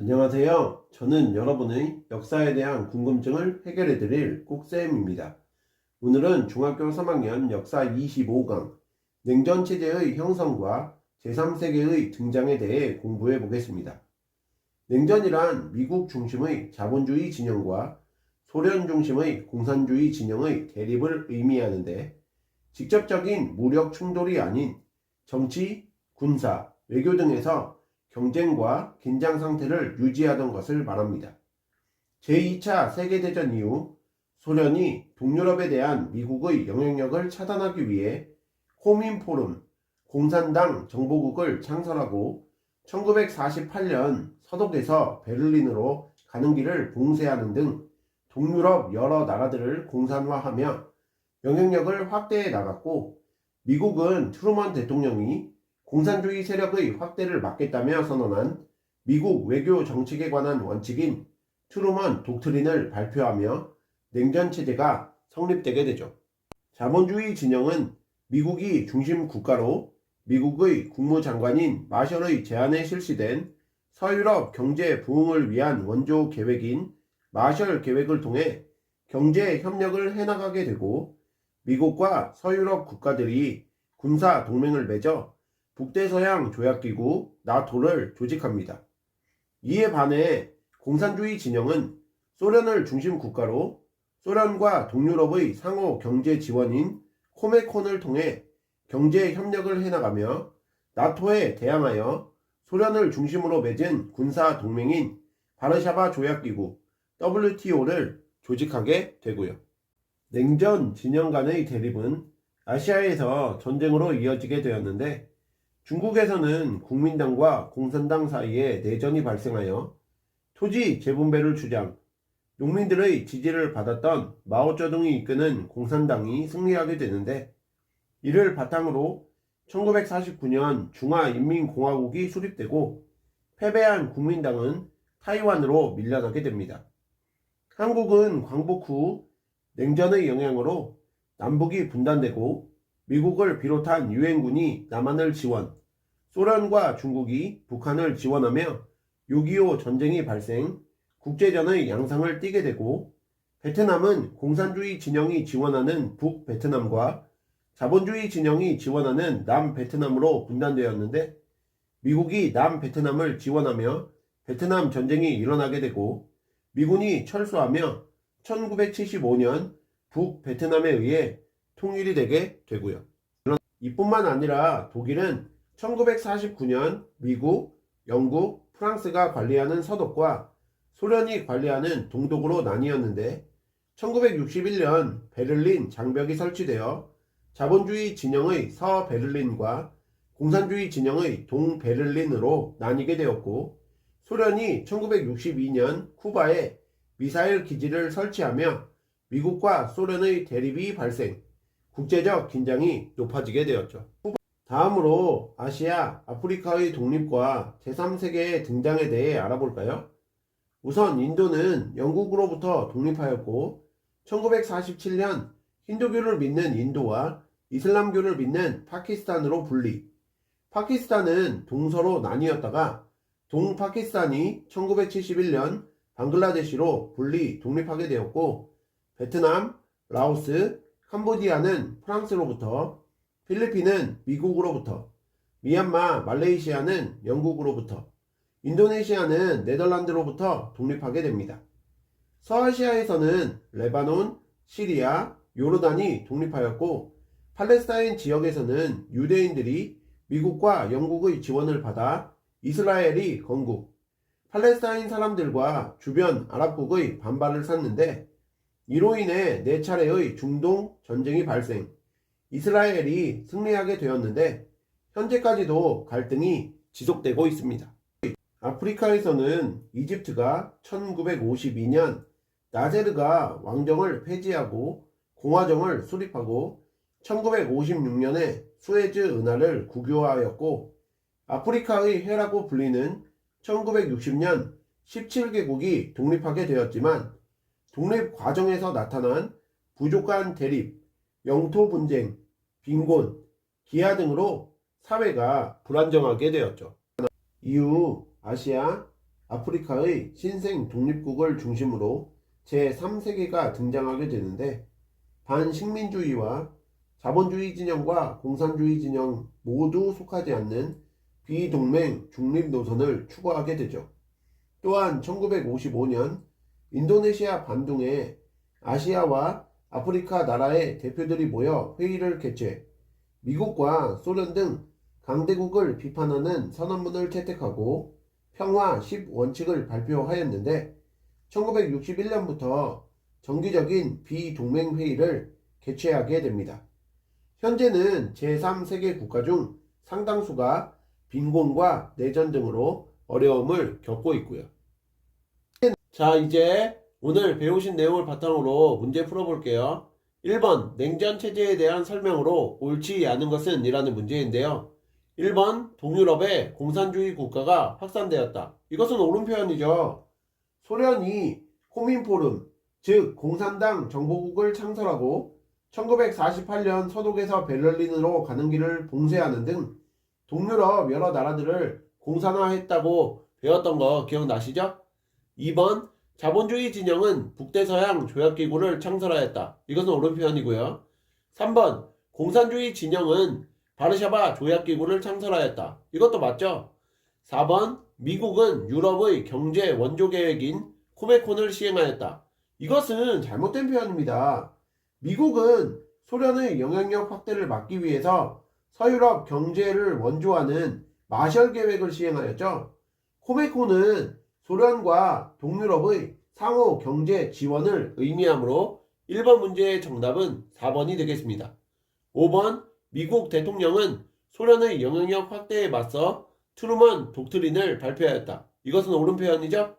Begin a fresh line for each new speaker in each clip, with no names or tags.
안녕하세요. 저는 여러분의 역사에 대한 궁금증을 해결해 드릴 꼭쌤입니다. 오늘은 중학교 3학년 역사 25강 냉전체제의 형성과 제3세계의 등장에 대해 공부해 보겠습니다. 냉전이란 미국 중심의 자본주의 진영과 소련 중심의 공산주의 진영의 대립을 의미하는데 직접적인 무력 충돌이 아닌 정치, 군사, 외교 등에서 경쟁과 긴장 상태를 유지하던 것을 말합니다. 제2차 세계대전 이후 소련이 동유럽에 대한 미국의 영향력을 차단하기 위해 코민포럼, 공산당 정보국을 창설하고 1948년 서독에서 베를린으로 가는 길을 봉쇄하는 등 동유럽 여러 나라들을 공산화하며 영향력을 확대해 나갔고 미국은 트루먼 대통령이 공산주의 세력의 확대를 막겠다며 선언한 미국 외교 정책에 관한 원칙인 트루먼 독트린을 발표하며 냉전 체제가 성립되게 되죠. 자본주의 진영은 미국이 중심 국가로 미국의 국무장관인 마셜의 제안에 실시된 서유럽 경제 부흥을 위한 원조 계획인 마셜 계획을 통해 경제 협력을 해나가게 되고 미국과 서유럽 국가들이 군사 동맹을 맺어 북대서양 조약기구 나토를 조직합니다. 이에 반해 공산주의 진영은 소련을 중심 국가로 소련과 동유럽의 상호 경제 지원인 코메콘을 통해 경제 협력을 해나가며 나토에 대항하여 소련을 중심으로 맺은 군사 동맹인 바르샤바 조약기구 WTO를 조직하게 되고요. 냉전 진영 간의 대립은 아시아에서 전쟁으로 이어지게 되었는데 중국에서는 국민당과 공산당 사이에 내전이 발생하여 토지 재분배를 주장, 농민들의 지지를 받았던 마오쩌둥이 이끄는 공산당이 승리하게 되는데 이를 바탕으로 1949년 중화인민공화국이 수립되고 패배한 국민당은 타이완으로 밀려나게 됩니다. 한국은 광복 후 냉전의 영향으로 남북이 분단되고 미국을 비롯한 유엔군이 남한을 지원, 소련과 중국이 북한을 지원하며 6.25 전쟁이 발생, 국제전의 양상을 띠게 되고 베트남은 공산주의 진영이 지원하는 북 베트남과 자본주의 진영이 지원하는 남 베트남으로 분단되었는데 미국이 남 베트남을 지원하며 베트남 전쟁이 일어나게 되고 미군이 철수하며 1975년 북 베트남에 의해 통일이 되게 되고요. 이뿐만 아니라 독일은 1949년 미국, 영국, 프랑스가 관리하는 서독과 소련이 관리하는 동독으로 나뉘었는데 1961년 베를린 장벽이 설치되어 자본주의 진영의 서베를린과 공산주의 진영의 동베를린으로 나뉘게 되었고 소련이 1962년 쿠바에 미사일 기지를 설치하며 미국과 소련의 대립이 발생, 국제적 긴장이 높아지게 되었죠. 다음으로 아시아, 아프리카의 독립과 제3세계의 등장에 대해 알아볼까요? 우선 인도는 영국으로부터 독립하였고 1947년 힌두교를 믿는 인도와 이슬람교를 믿는 파키스탄으로 분리. 파키스탄은 동서로 나뉘었다가 동파키스탄이 1971년 방글라데시로 분리 독립하게 되었고 베트남, 라오스, 캄보디아는 프랑스로부터 필리핀은 미국으로부터 미얀마, 말레이시아는 영국으로부터 인도네시아는 네덜란드로부터 독립하게 됩니다. 서아시아에서는 레바논, 시리아, 요르단이 독립하였고 팔레스타인 지역에서는 유대인들이 미국과 영국의 지원을 받아 이스라엘이 건국, 팔레스타인 사람들과 주변 아랍국의 반발을 샀는데 이로 인해 네 차례의 중동 전쟁이 발생, 이스라엘이 승리하게 되었는데 현재까지도 갈등이 지속되고 있습니다. 아프리카에서는 이집트가 1952년 나제르가 왕정을 폐지하고 공화정을 수립하고 1956년에 수에즈 은하를 국유화하였고 아프리카의 해라고 불리는 1960년 17개국이 독립하게 되었지만 독립 과정에서 나타난 부족한 대립, 영토 분쟁, 빈곤, 기아 등으로 사회가 불안정하게 되었죠. 이후 아시아, 아프리카의 신생 독립국을 중심으로 제3세계가 등장하게 되는데 반식민주의와 자본주의 진영과 공산주의 진영 모두 속하지 않는 비동맹 중립 노선을 추구하게 되죠. 또한 1955년 인도네시아 반둥에 아시아와 아프리카 나라의 대표들이 모여 회의를 개최 미국과 소련 등 강대국을 비판하는 선언문을 채택하고 평화 10원칙을 발표하였는데 1961년부터 정기적인 비동맹 회의를 개최하게 됩니다. 현재는 제3세계 국가 중 상당수가 빈곤과 내전 등으로 어려움을 겪고 있고요. 자, 이제 오늘 배우신 내용을 바탕으로 문제 풀어볼게요. 1번 냉전 체제에 대한 설명으로 옳지 않은 것은 이라는 문제인데요. 1번 동유럽의 공산주의 국가가 확산되었다. 이것은 옳은 표현이죠. 소련이 코민포름, 즉 공산당 정보국을 창설하고 1948년 서독에서 베를린으로 가는 길을 봉쇄하는 등 동유럽 여러 나라들을 공산화했다고 배웠던 거 기억나시죠? 2번 자본주의 진영은 북대서양 조약기구를 창설하였다. 이것은 옳은 표현이고요. 3번 공산주의 진영은 바르샤바 조약기구를 창설하였다. 이것도 맞죠? 4번 미국은 유럽의 경제 원조 계획인 코메콘을 시행하였다. 이것은 잘못된 표현입니다. 미국은 소련의 영향력 확대를 막기 위해서 서유럽 경제를 원조하는 마셜 계획을 시행하였죠. 코메콘은 소련과 동유럽의 상호 경제 지원을 의미하므로 1번 문제의 정답은 4번이 되겠습니다. 5번 미국 대통령은 소련의 영향력 확대에 맞서 트루먼 독트린을 발표하였다. 이것은 옳은 표현이죠?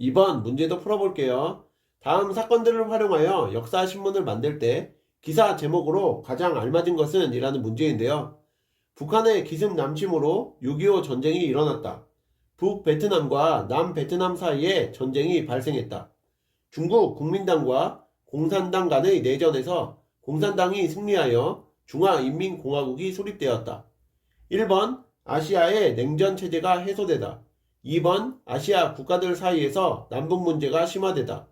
2번 문제도 풀어볼게요. 다음 사건들을 활용하여 역사 신문을 만들 때 기사 제목으로 가장 알맞은 것은 이라는 문제인데요. 북한의 기습 남침으로 6.25 전쟁이 일어났다. 북베트남과 남베트남 사이에 전쟁이 발생했다. 중국 국민당과 공산당 간의 내전에서 공산당이 승리하여 중화인민공화국이 수립되었다. 1번 아시아의 냉전 체제가 해소되다. 2번 아시아 국가들 사이에서 남북 문제가 심화되다.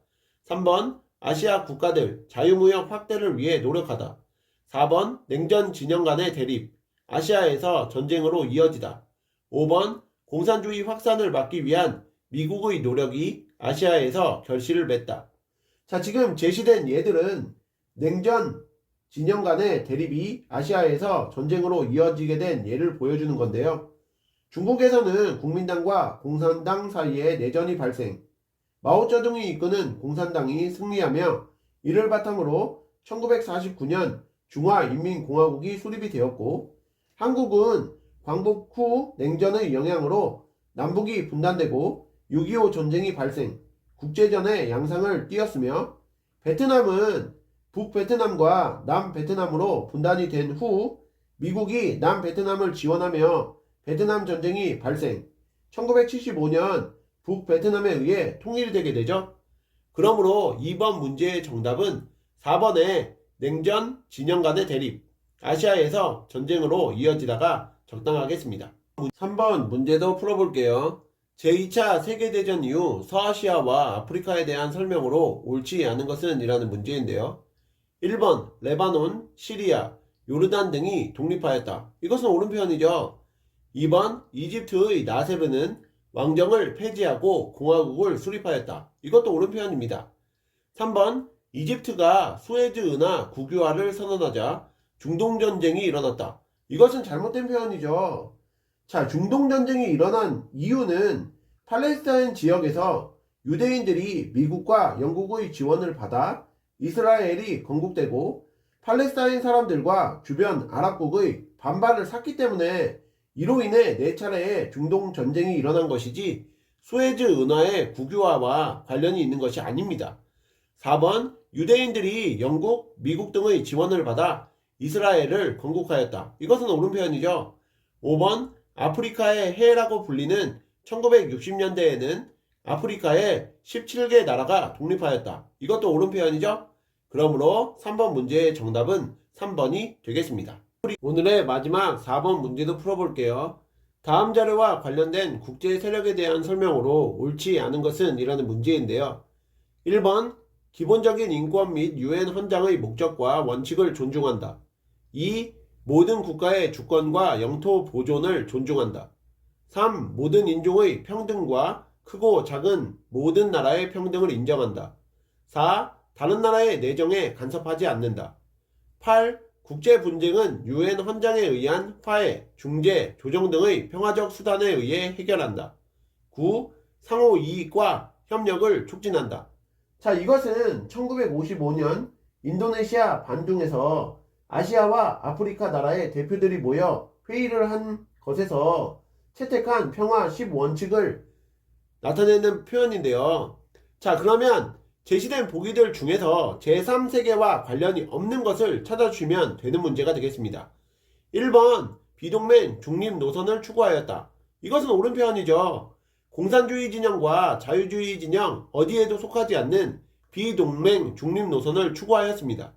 3번 아시아 국가들 자유무역 확대를 위해 노력하다. 4번 냉전 진영 간의 대립. 아시아에서 전쟁으로 이어지다. 5번 공산주의 확산을 막기 위한 미국의 노력이 아시아에서 결실을 맺다. 자, 지금 제시된 예들은 냉전 진영 간의 대립이 아시아에서 전쟁으로 이어지게 된 예를 보여주는 건데요. 중국에서는 국민당과 공산당 사이에 내전이 발생, 마오쩌둥이 이끄는 공산당이 승리하며 이를 바탕으로 1949년 중화인민공화국이 수립이 되었고 한국은 광복 후 냉전의 영향으로 남북이 분단되고 6.25 전쟁이 발생, 국제전의 양상을 띄었으며 베트남은 북베트남과 남베트남으로 분단이 된 후 미국이 남베트남을 지원하며 베트남 전쟁이 발생, 1975년 북베트남에 의해 통일되게 되죠. 그러므로 2번 문제의 정답은 4번의 냉전 진영 간의 대립, 아시아에서 전쟁으로 이어지다가 적당하겠습니다. 3번 문제도 풀어볼게요. 제2차 세계대전 이후 서아시아와 아프리카에 대한 설명으로 옳지 않은 것은 이라는 문제인데요. 1번 레바논, 시리아, 요르단 등이 독립하였다. 이것은 옳은 표현이죠. 2번 이집트의 나세르는 왕정을 폐지하고 공화국을 수립하였다. 이것도 옳은 표현입니다. 3번 이집트가 수에즈 은하 국유화를 선언하자 중동 전쟁이 일어났다. 이것은 잘못된 표현이죠. 자, 중동 전쟁이 일어난 이유는 팔레스타인 지역에서 유대인들이 미국과 영국의 지원을 받아 이스라엘이 건국되고 팔레스타인 사람들과 주변 아랍국의 반발을 샀기 때문에 이로 인해 네 차례의 중동 전쟁이 일어난 것이지 수에즈 은하의 국유화와 관련이 있는 것이 아닙니다. 4번 유대인들이 영국, 미국 등의 지원을 받아 이스라엘을 건국하였다. 이것은 옳은 표현이죠. 5번 아프리카의 해라고 불리는 1960년대에는 아프리카의 17개 나라가 독립하였다. 이것도 옳은 표현이죠. 그러므로 3번 문제의 정답은 3번이 되겠습니다. 오늘의 마지막 4번 문제도 풀어볼게요. 다음 자료와 관련된 국제 세력에 대한 설명으로 옳지 않은 것은 이라는 문제인데요. 1번 기본적인 인권 및 유엔 헌장의 목적과 원칙을 존중한다. 2. 모든 국가의 주권과 영토 보존을 존중한다. 3. 모든 인종의 평등과 크고 작은 모든 나라의 평등을 인정한다. 4. 다른 나라의 내정에 간섭하지 않는다. 8. 국제 분쟁은 유엔 헌장에 의한 화해, 중재, 조정 등의 평화적 수단에 의해 해결한다. 9. 상호 이익과 협력을 촉진한다. 자, 이것은 1955년 인도네시아 반둥에서 아시아와 아프리카 나라의 대표들이 모여 회의를 한 것에서 채택한 평화 10원칙을 나타내는 표현인데요. 자, 그러면 제시된 보기들 중에서 제3세계와 관련이 없는 것을 찾아주시면 되는 문제가 되겠습니다. 1번, 비동맹 중립 노선을 추구하였다. 이것은 옳은 표현이죠. 공산주의 진영과 자유주의 진영 어디에도 속하지 않는 비동맹 중립 노선을 추구하였습니다.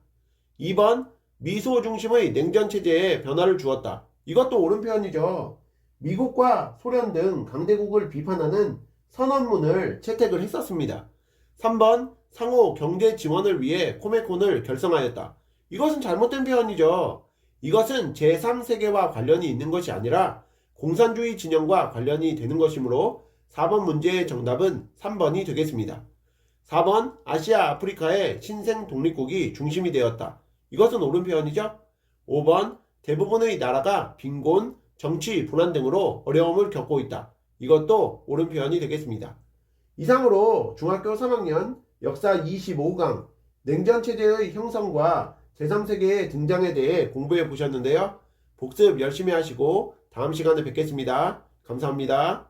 2번, 미소 중심의 냉전 체제에 변화를 주었다. 이것도 옳은 표현이죠. 미국과 소련 등 강대국을 비판하는 선언문을 채택을 했었습니다. 3번 상호 경제 지원을 위해 코메콘을 결성하였다. 이것은 잘못된 표현이죠. 이것은 제3세계와 관련이 있는 것이 아니라 공산주의 진영과 관련이 되는 것이므로 4번 문제의 정답은 3번이 되겠습니다. 4번 아시아 아프리카의 신생 독립국이 중심이 되었다. 이것은 옳은 표현이죠. 5번 대부분의 나라가 빈곤, 정치, 분란 등으로 어려움을 겪고 있다. 이것도 옳은 표현이 되겠습니다. 이상으로 중학교 3학년 역사 25강 냉전체제의 형성과 제3세계의 등장에 대해 공부해 보셨는데요. 복습 열심히 하시고 다음 시간에 뵙겠습니다. 감사합니다.